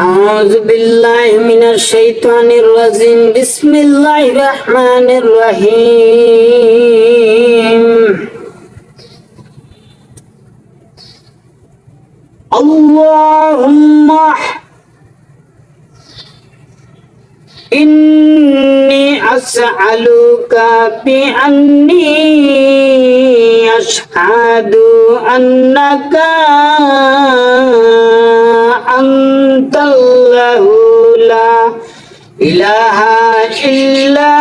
أعوذ بالله من الشيطان الرجيم. بسم الله الرحمن الرحيم. اللهم إني أسألك بأني أشهد أنك أنت الله لا إله إلا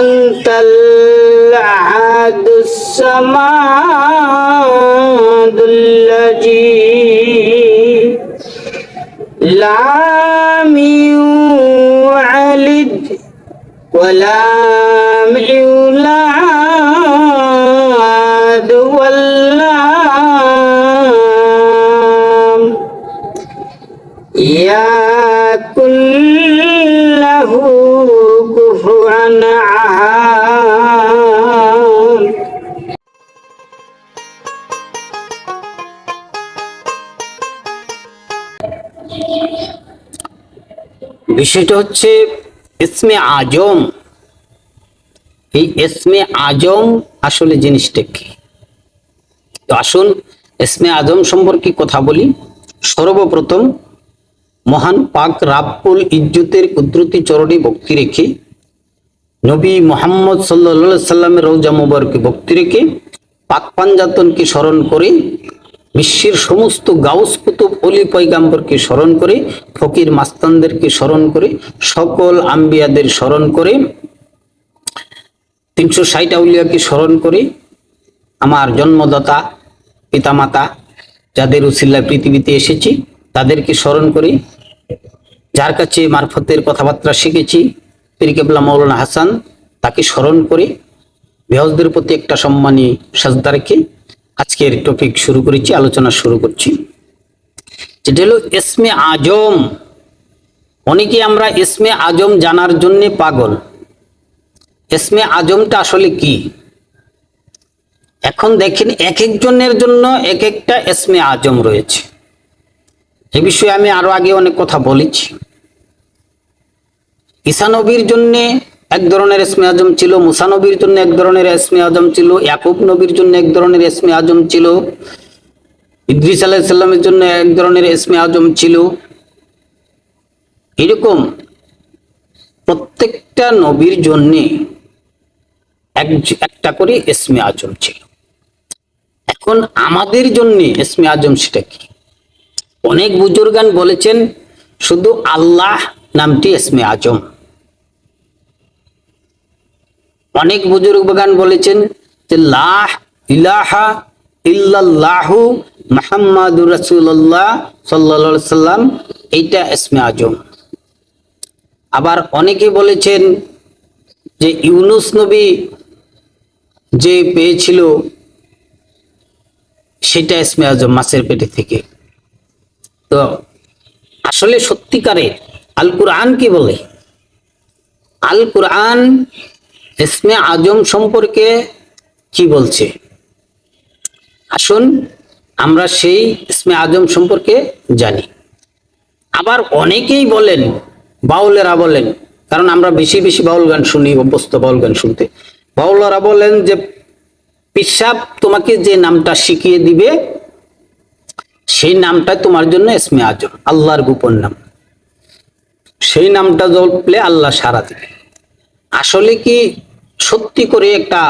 أنت الأحد الصمد الذي لم يولد ولم يولد ولم يكن له كفوا أحد বিষয়টা হচ্ছে ইসমে আজম। এই ইসমে আজম আসলে জিনিসটা কি? তো আসুন ইসমে আজম সম্পর্কে কথা বলি। সর্বপ্রথম মহান পাক রাব্বুল ইজ্জতের কুদরতি চরণে ভক্তি রেখে, নবী মোহাম্মদ সাল্লা সাল্লামের রৌজা মুবারকে ভক্তি রেখে পাক পাঞ্জাতনকে স্মরণ করে বিশ্বের সমস্ত গাউস কুতুব অলি পৈগাম্বরকে স্মরণ করে, ফকির মাস্তানদেরকে স্মরণ করে, সকল আম্বিয়াদের স্মরণ করে, তিনশো ষাট আউলিয়াকে স্মরণ করে, আমার জন্মদাতা, পিতামাতা যাদের উসিল্লা পৃথিবীতে এসেছি, তাদেরকে স্মরণ করি, যার কাছে মারফতের কথাবার্তা শিখেছি পিরিকেবলা মৌলানা হাসান, তাকে স্মরণ করে বেহজদের প্রতি একটা সম্মানী সাজদা রেখে আজকের টপিক শুরু করেছি, আলোচনা শুরু করছি। যেটা হলো এসমে আজম। অনেকে আমরা এসমে আজম জানার জন্য পাগল। এসমে আজমটা আসলে কি? এখন দেখেন এক একজনের জন্য এক একটা এসমে আজম রয়েছে। এ বিষয়ে আমি আরও আগে অনেক কথা বলেছি। ঈসানবীর জন্য এক ধরনের এসমে আজম ছিল মুসানবীর জন্য এক ধরনের এসমে আজম ছিল, ইয়াকুব নবীর জন্য এক ধরনের এসমে আজম ছিল, ইদ্রিস আলাহিসাল্লামের জন্য এক ধরনের এসমে আজম ছিল। এরকম প্রত্যেকটা নবীর জন্য এক, একটা করে এসমে আজম ছিল। এখন আমাদের জন্য এসমে আজম সেটা কি? অনেক বুজুর্গান বলেছেন, শুধু আল্লাহ নামটি এসমে আজম। অনেক বুজুর্গান বলেছেন যে, লাহ ইলাহা ইল্লাল্লাহু মাহাম্মাদুর রাসূলুল্লাহ সাল্লাল্লাহু সাল্লাম। এইটা এসমে আজম। আবার অনেকে বলেছেন যে, ইউনুস নবী যে পেয়েছিল, সেটা এসমে আজম মাছের পেটে থেকে। তো আসলে সত্যিকারে আল কোরআন কি বলে? আল কোরআন ইসমে আজম সম্পর্কে কি বলছে? আসুন আমরা সেই ইসমে আজম সম্পর্কে জানি। আবার অনেকেই বলেন, বাউলেরা বলেন, কারণ আমরা বেশি বেশি বাউল গান শুনি, অভ্যস্ত বাউল গান শুনতে। বাউলরা বলেন যে, পিসাব তোমাকে যে নামটা শিখিয়ে দিবে, সেই নামটা তোমার জন্য ইসমে আজম, আল্লাহর গোপন নাম। সেই নামটা জপলে আল্লাহ সারা দেবে। আসলে কি সত্যি করে একটা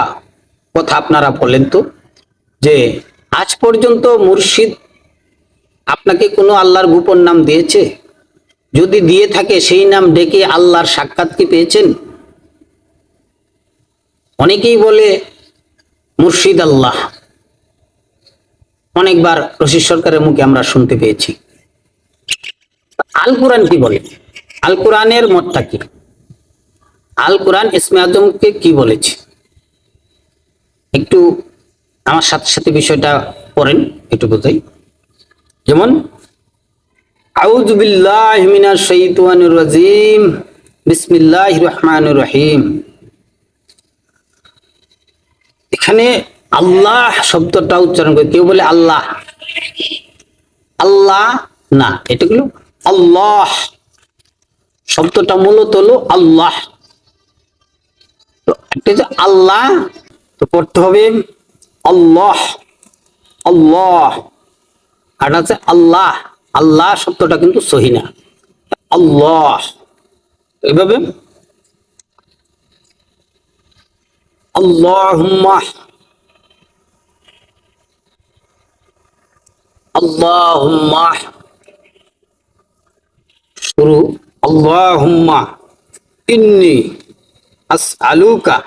কথা আপনারা বলেন তো, যে আজ পর্যন্ত মুর্শিদ আপনাকে কোনো আল্লাহর গোপন নাম দিয়েছে? যদি দিয়ে থাকে, সেই নাম ডেকে আল্লাহর সাক্ষাৎ কি পেয়েছেন? অনেকেই বলে মুর্শিদ আল্লাহ। অনেকবার রশিদ সরকারের মুখে আমরা শুনতে পেয়েছি। আল কোরআন কি বলে? আল কোরআনের মতটা কি? আল কোরআন ইসমে আজমকে কি বলেছে? একটু আমার সাথে সাথে বিষয়টা পড়েন, একটু বোঝাই। যেমন, আউযু বিল্লাহি মিনাশ শাইতানির রাজিম, বিসমিল্লাহির রহমানির রহিম। এখানে আল্লাহ শব্দটা উচ্চারণ করে, কেউ বলে আল্লাহ। আল্লাহ না এটাগুলো আল্লাহ। শব্দটা মূলত হলো আল্লাহ। তো একটা যে আল্লাহ, তো পড়তে হবে আল্লাহ আল্লাহ। আর আছে আল্লাহ আল্লাহ শব্দটা কিন্তু সহি না। আল্লাহ। এইভাবে আল্লাহুম্মা আল্লাহুম্মা। শুরু, আল্লাহুম্মা। ইন্নি। আসআলুকা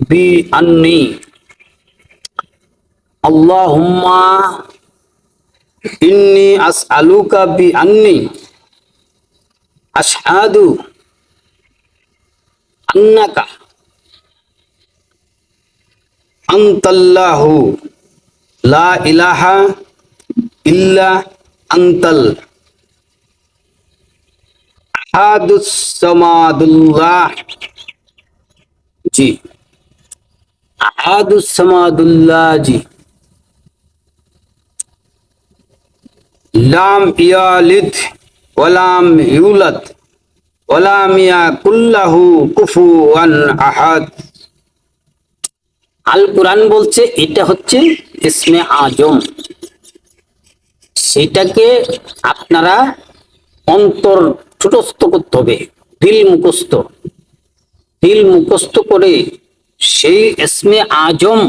বি আন্নি আল্লাহুম্মা ইন্নি আসআলুকা বি আন্নি আশহাদু আন্নাকা আনতাল্লাহু লা ইলাহা ইল্লা আনতাল আহাদুস সামাদুল্লাহ জি আহাদুস সামাদুল্লাহ জি লাম ইয়ালিদ ওয়ালাম ইউলাদ, ওয়ালাম ইয়াকুল্লাহু কুফুয়ান আহাদ। আল কোরআন বলছে, এটা হচ্ছে ইসমে আজম। সেটাকে আপনারা অন্তর ছোটস্থ করতে হবে দিল মুখস্থ। দিল মুখস্থ করে সেই ইসমে আজম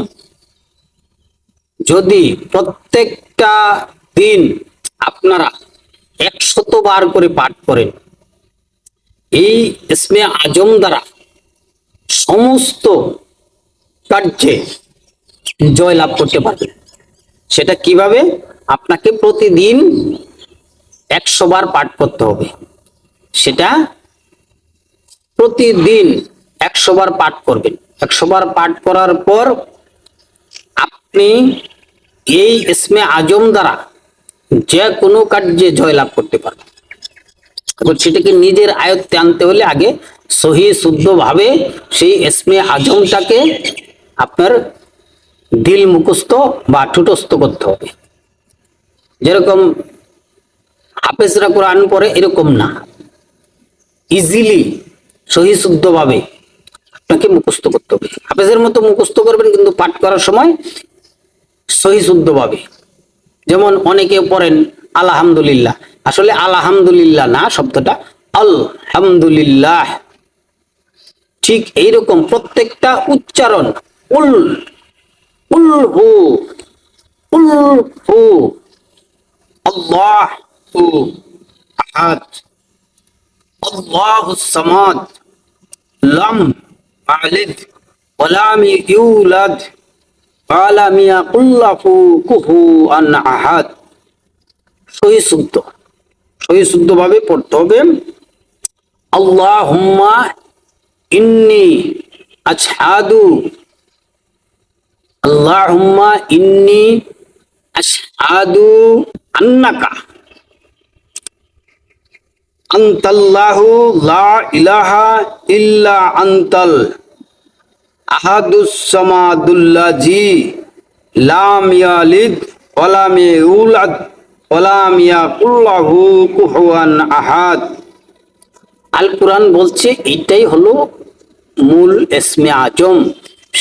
যদি প্রত্যেকটা দিন আপনারা একশত বার করে পাঠ করেন, এই ইসমে আজম দ্বারা সমস্ত কার্যে জয় লাভ করতে পারবেন সেটা কীভাবে? আপনাকে প্রতিদিন একশো বার পাঠ করতে হবে। সেটা প্রতিদিন একশো বার পাঠ করবেন। একশো বার পাঠ করার পর আপনি এই ইসমে আজম দ্বারা যে কোনো কার্যে জয়লাভ করতে পারবেন। সেটাকে নিজের আয়ত্তে আনতে হলে আগে সহি শুদ্ধ ভাবে সেই ইসমে আজমটাকে আপনার দিল মুখস্থ বা ঠুটস্থ করতে হবে। যেরকম হাফেজরা কোরআন পরে এরকম না। ইজিলি সহি শুদ্ধ ভাবে আপনাকে মুখস্থ করতে হবে। হাফেজের মতো মুখস্থ করবেন কিন্তু পাঠ করার সময় সহি শুদ্ধ ভাবে। যেমন অনেকে পড়েন, আলহামদুলিল্লাহ। আসলে আলহামদুলিল্লাহ না, শব্দটা আলহামদুলিল্লাহ। ঠিক এইরকম প্রত্যেকটা উচ্চারণ, উল উল হু উল হু, আল্লাহ হু, আহাদ, আল্লাহু সামাদ, লাম আলিদ ওয়ালাম ইউলাদ ওয়ালাম ইয়াকুল্লাহু কুফুয়ান আহাদ। সহি শুদ্ধ। সহি পড়তে হবে। আল্লাহুম্মা ইন্নি আছহাদু। আল্লাহুম্মা ইন্নি আশহাদু আন্নাকা। আনতাল্লাহু লা ইলাহা ইল্লা আনতাল। আহাদুস সামাদুল্লাজি লাম ইয়ালিদ ওয়ালাম ইউলাদ ওয়ালাম ইয়াকুল্লাহু কুফুয়ান আহাদ। আল কোরআন বলছে, এটাই হলো মূল এসমে আজম।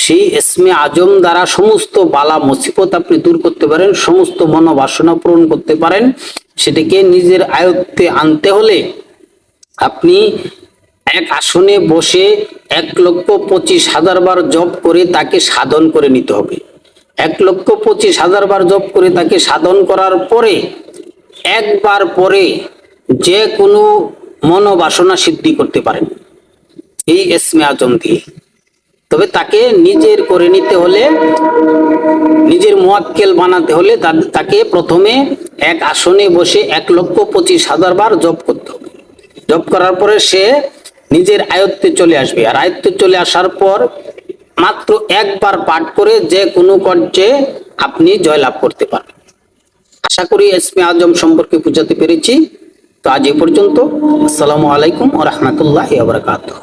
সেই এসমে আজম দ্বারা সমস্ত বালা মুসিবত আপনি দূর করতে পারেন, সমস্ত মনোবাসনা পূরণ করতে পারেন। সেটাকে নিজের আয়ত্তে আনতে হলে আপনি এক আসনে বসে এক লক্ষ পঁচিশ হাজার বার জপ করে তাকে সাধন করে নিতে হবে। এক লক্ষ পঁচিশ হাজার বার জপ করে তাকে সাধন করার পরে, একবার পরে যে কোনো মনোবাসনা সিদ্ধি করতে পারেন। এই এসমে আজম দিয়ে। তবে তাকে নিজের করে নিতে হলে, নিজের মোয়াক্কেল বানাতে হলে তাকে প্রথমে এক আসনে বসে এক লক্ষ পঁচিশ হাজার বার জপ করতে হবে। জপ করার পরে সে নিজের আয়ত্তে চলে আসবে। আর আয়ত্তে চলে আসার পর মাত্র একবার পাঠ করে যে কোনো কার্যে আপনি জয়লাভ করতে পারেন আশা করি এসমে আজম সম্পর্কে বুঝাতে পেরেছি। তো আজ এ পর্যন্ত। আসসালামু আলাইকুম ও রহমতুল্লাহ বারকাতুহ।